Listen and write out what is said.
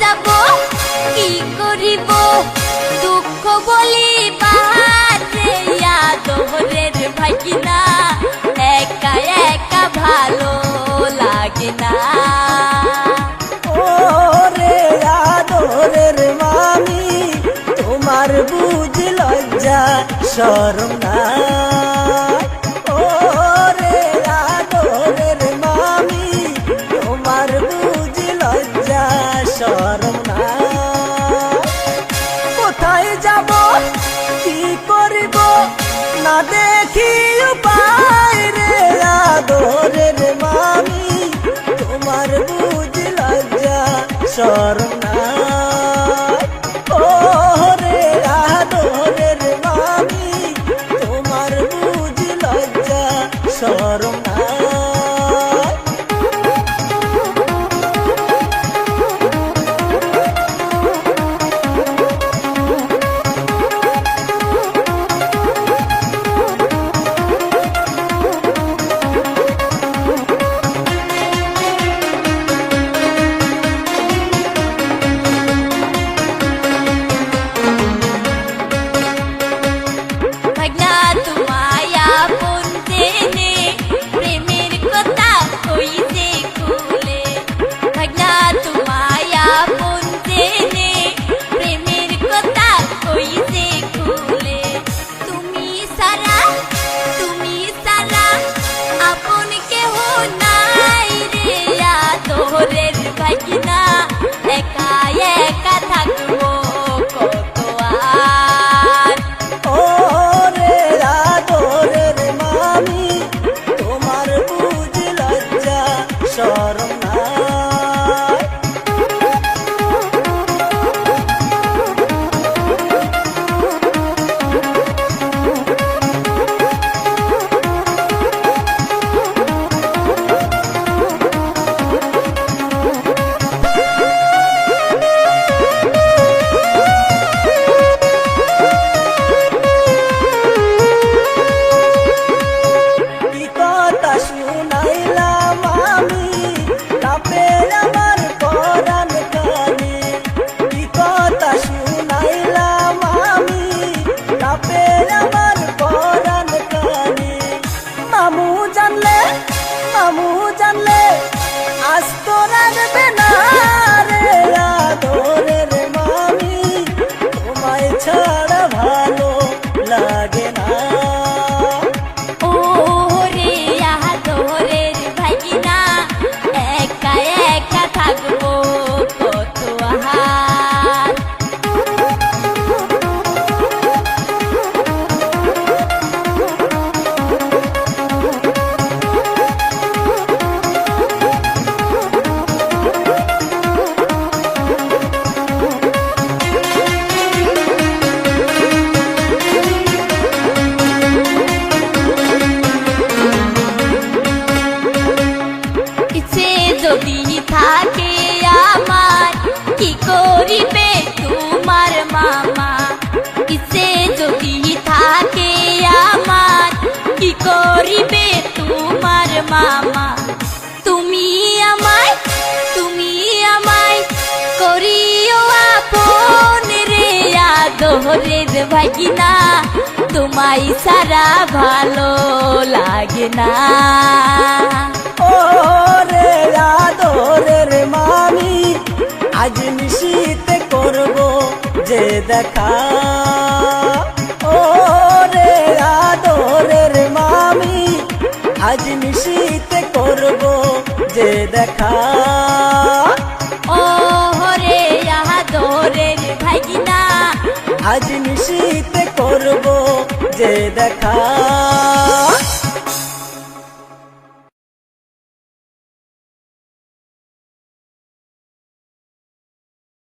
যাব, কি করিব? দুঃখ বলি বাহারেয়া তোহরের ভাগিনা একা একা ভালো লাগে না। মামি, তোমার বুঝ লজ্জা, শরম না সরম না। কোথায় যাব? কি করিব? না দেখি উপায় রে, আদরের মামি। তোমার বুঝ লজ্জা মামা। তুমি আমায় তুমি আমায় করিও আপন রে আদরের ভাগিনা। তোমায় সারা ভালো লাগে না। ও রে আদরের মামি, আজ নিশ্চিত করব যে দেখা। খুশিতে করব যে দেখা। ও হরে আদরে ভাইগিনা। আজ নিশিতে করব যে দেখা।